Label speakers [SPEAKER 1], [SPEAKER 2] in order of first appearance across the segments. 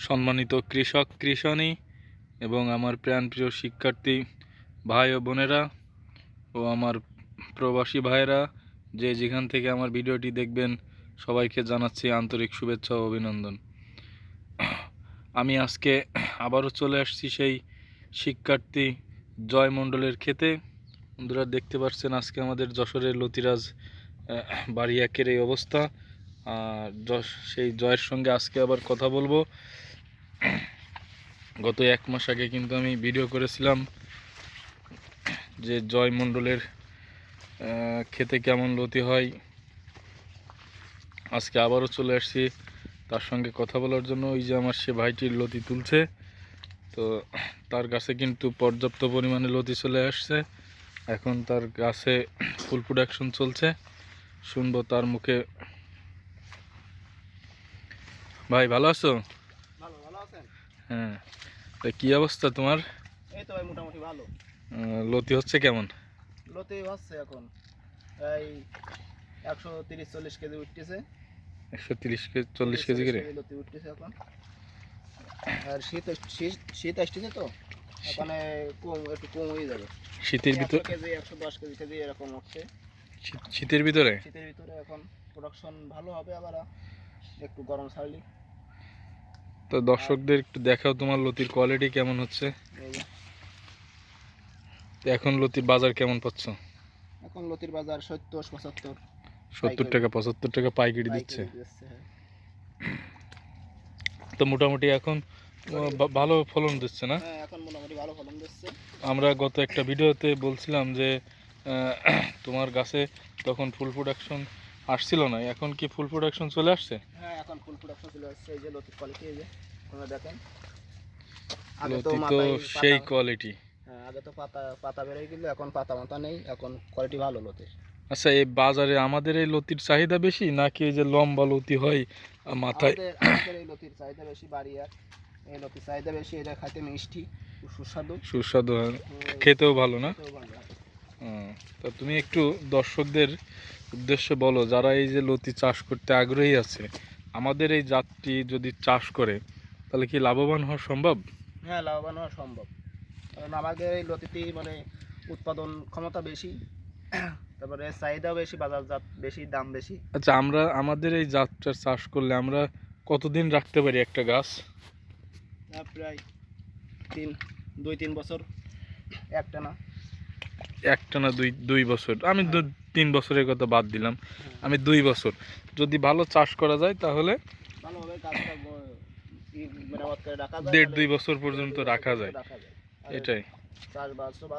[SPEAKER 1] সম্মানিত কৃষক কৃষণী এবং আমার প্রাণপ্রিয় শিক্ষার্থী ভাই ও বোনেরা ও আমার প্রবাসী ভাইয়েরা যে যেখান থেকে আমার ভিডিওটি দেখবেন সবাইকে জানাচ্ছি আন্তরিক শুভেচ্ছা ও অভিনন্দন। আমি আজকে আবারও চলে আসছি সেই শিক্ষার্থী জয় মণ্ডলের ক্ষেতে বন্ধুরা দেখতে পাচ্ছেন আজকে আমাদের যশোরের লতিরাজ আহ, বাড়ি একের এই অবস্থা। আর সেই জয়ের সঙ্গে আজকে আবার কথা বলব। গত এক মাস আগে কিন্তু আমি ভিডিও করেছিলাম যে জয় মণ্ডলের খেতে কেমন লতি হয়। আজকে আবারও চলে আসছি তার সঙ্গে কথা বলার জন্য। ওই যে আমার সে ভাইটির লতি তুলছে, তো তার গাছে কিন্তু পর্যাপ্ত পরিমাণে লতি চলে আসছে। এখন তার গাছে ফুল প্রোডাকশন চলছে। শুনব তার মুখে। ভাই, ভালো আছো? হ্যাঁ। তা কি অবস্থা তোমার?
[SPEAKER 2] এই তো ভাই মোটামুটি ভালো।
[SPEAKER 1] লতি হচ্ছে কেমন?
[SPEAKER 2] লতি হচ্ছে এখন। এই একশো তিরিশ চল্লিশ কেজি উঠতেছে।
[SPEAKER 1] একশো তিরিশ কেজি চল্লিশ কেজি করে?
[SPEAKER 2] লতি উঠতেছে এখন। আর শীত শীত শীত আসতেছে তো? ওখানে কম একটু কম হয়ে যাবে।
[SPEAKER 1] শীতের ভিতর
[SPEAKER 2] কেজি একশো দশ কেজি কেজি এরকম উঠছে
[SPEAKER 1] শীতের ভিতরে?
[SPEAKER 2] শীতের ভিতরে এখন প্রোডাকশন ভালো হবে আবার। একটু গরম ছাড়লি।
[SPEAKER 1] তো দর্শকদের একটু দেখাও তোমার লতির কোয়ালিটি কেমন হচ্ছে? এখন লতির বাজার কেমন পাচ্ছ?
[SPEAKER 2] এখন লতির বাজার সত্তর পঁচাত্তর।
[SPEAKER 1] সত্তর। টাকা পঁচাত্তর টাকা পাইকারি দিচ্ছে।
[SPEAKER 2] হ্যাঁ।
[SPEAKER 1] তো মোটামুটি এখন ভালো ফলন দিচ্ছে না?
[SPEAKER 2] হ্যাঁ এখন মোটামুটি ভালো ফলন দিচ্ছে।
[SPEAKER 1] আমরা গত একটা ভিডিওতে বলছিলাম যে তোমার গাছে তখন ফুল প্রোডাকশন আসছিল না এখন কি ফুল প্রোডাকশন চলে আসছে?
[SPEAKER 2] হ্যাঁ এখন ফুল প্রোডাকশন চলে আসছে এই যে লতির কোয়ালিটি এই যে আপনারা দেখেন। আগে তো
[SPEAKER 1] সেই কোয়ালিটি
[SPEAKER 2] হ্যাঁ আগে তো পাতা পাতা বেরোয় গেলে এখন পাতা মাথা নেই এখন কোয়ালিটি ভালো লতির
[SPEAKER 1] আচ্ছা এই বাজারে আমাদের এই লতির চাহিদা বেশি নাকি এই যে লম্বা লতি হয় মাথায়?
[SPEAKER 2] আমাদের এই লতির চাহিদা বেশি বাড়ি আর এই লতির চাহিদা বেশি এটা খাইতে মিষ্টি সুস্বাদু।
[SPEAKER 1] সুস্বাদু খেতেও ভালো না? তা তুমি একটু দর্শকদের উদ্দেশ্যে বলো যারা এই যে লতি চাষ করতে আগ্রহী আছে আমাদের এই জাতটি যদি চাষ করে তাহলে কি লাভবান হওয়া সম্ভব?
[SPEAKER 2] হ্যাঁ লাভবান হওয়া সম্ভব। কারণ আমাদের এই লতিটি মানে উৎপাদন ক্ষমতা বেশি তারপরে চাহিদাও বেশি বাজার জাত বেশি দাম বেশি।
[SPEAKER 1] আচ্ছা আমরা আমাদের এই জাতটা চাষ করলে আমরা কতদিন রাখতে পারি একটা গাছ?
[SPEAKER 2] প্রায় তিন দুই তিন বছর একটা না
[SPEAKER 1] একটা না দুই দুই বছর। আমি দু- তিন বছরের কথা বাদ দিলাম। আমি দুই বছর। যদি ভালো চাষ করা যায় তাহলে দেড় দুই বছর পর্যন্ত রাখা যায়। এটাই।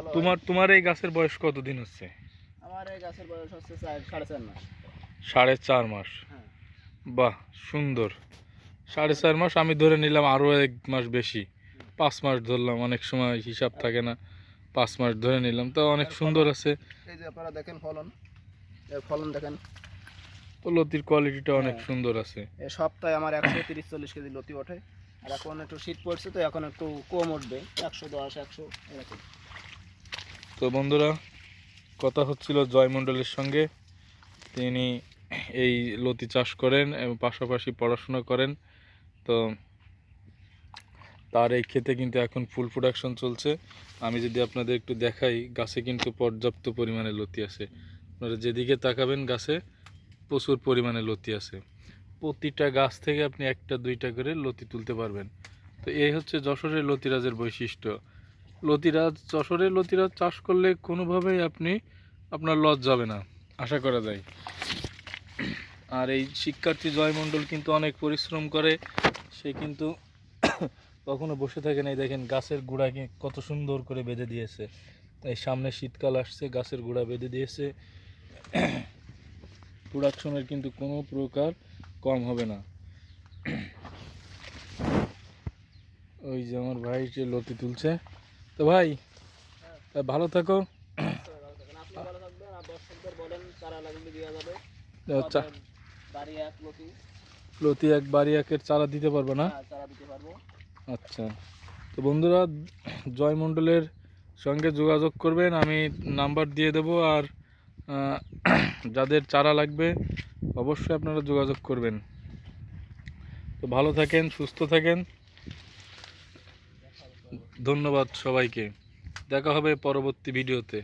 [SPEAKER 2] হয়।
[SPEAKER 1] তোমার তোমার এই গাছের বয়স কতদিন হচ্ছে?
[SPEAKER 2] আমার এই গাছের বয়স হচ্ছে সাড়ে চার মাস।
[SPEAKER 1] সাড়ে চার মাস।
[SPEAKER 2] হ্যাঁ।
[SPEAKER 1] বাহ সুন্দর। সাড়ে চার মাস আমি ধরে নিলাম আরও এক মাস বেশি। পাঁচ মাস ধরলাম অনেক সময় হিসাব থাকে না। পাঁচ মাস ধরে নিলাম। তো অনেক সুন্দর আছে।
[SPEAKER 2] এই যে আপনারা দেখেন ফলন এই ফলন দেখেন।
[SPEAKER 1] তো লতির কোয়ালিটিটা অনেক
[SPEAKER 2] হ্যাঁ।
[SPEAKER 1] সুন্দর আছে।
[SPEAKER 2] এই সপ্তাহে আমার একশো তিরিশ চল্লিশ কেজি লতি ওঠে। আর এখন একটু শীত পড়ছে তো এখন একটু কম উঠবে। একশো দশ একশো এরকম।
[SPEAKER 1] তো বন্ধুরা কথা হচ্ছিল জয় মণ্ডলের সঙ্গে। তিনি এই লতি চাষ করেন এবং পাশাপাশি পড়াশোনা করেন। তো তার এই ক্ষেতে কিন্তু এখন ফুল প্রোডাকশন চলছে। আমি যদি আপনাদের একটু দেখাই, গাছে কিন্তু পর্যাপ্ত পরিমাণে লতি আছে। আপনারা যেদিকে তাকাবেন গাছে, প্রচুর পরিমাণে লতি আছে। প্রতিটা গাছ থেকে আপনি একটা, দুইটা করে লতি তুলতে পারবেন। তো এই হচ্ছে যশোরের লতিরাজের বৈশিষ্ট্য। লতিরাজ, যশোরের লতিরাজ চাষ করলে কোনোভাবেই আপনি আপনার লস যাবে না। আশা করা যায়। আর এই শিক্ষার্থী জয় মণ্ডল কিন্তু অনেক পরিশ্রম করে। সে কিন্তু কখনো বসে থাকে নাই দেখেন গাছের গোড়া কি- কত সুন্দর করে বেঁধে দিয়েছে। তাই সামনে শীতকাল আসছে গাছের গোড়া বেঁধে দিয়েছে। প্রোডাকশনের কিন্তু কোনো প্রকার কম হবে না। ওই যে আমার ভাই যে লতি তুলছে। তো ভাই ভালো থাকো।
[SPEAKER 2] লতি।
[SPEAKER 1] লতি এক বাড়ি একের চারা দিতে পারবে না।
[SPEAKER 2] হ্যাঁ, চারা দিতে পারব।
[SPEAKER 1] আচ্ছা। তো বন্ধুরা, জয় মণ্ডলের সঙ্গে যোগাযোগ করবেন, আমি নাম্বার দিয়ে দেবো আর যাদের চারা লাগবে, অবশ্যই আপনারা যোগাযোগ করবেন। তো ভালো থাকেন, সুস্থ থাকেন। ধন্যবাদ সবাইকে। দেখা হবে পরবর্তী ভিডিওতে।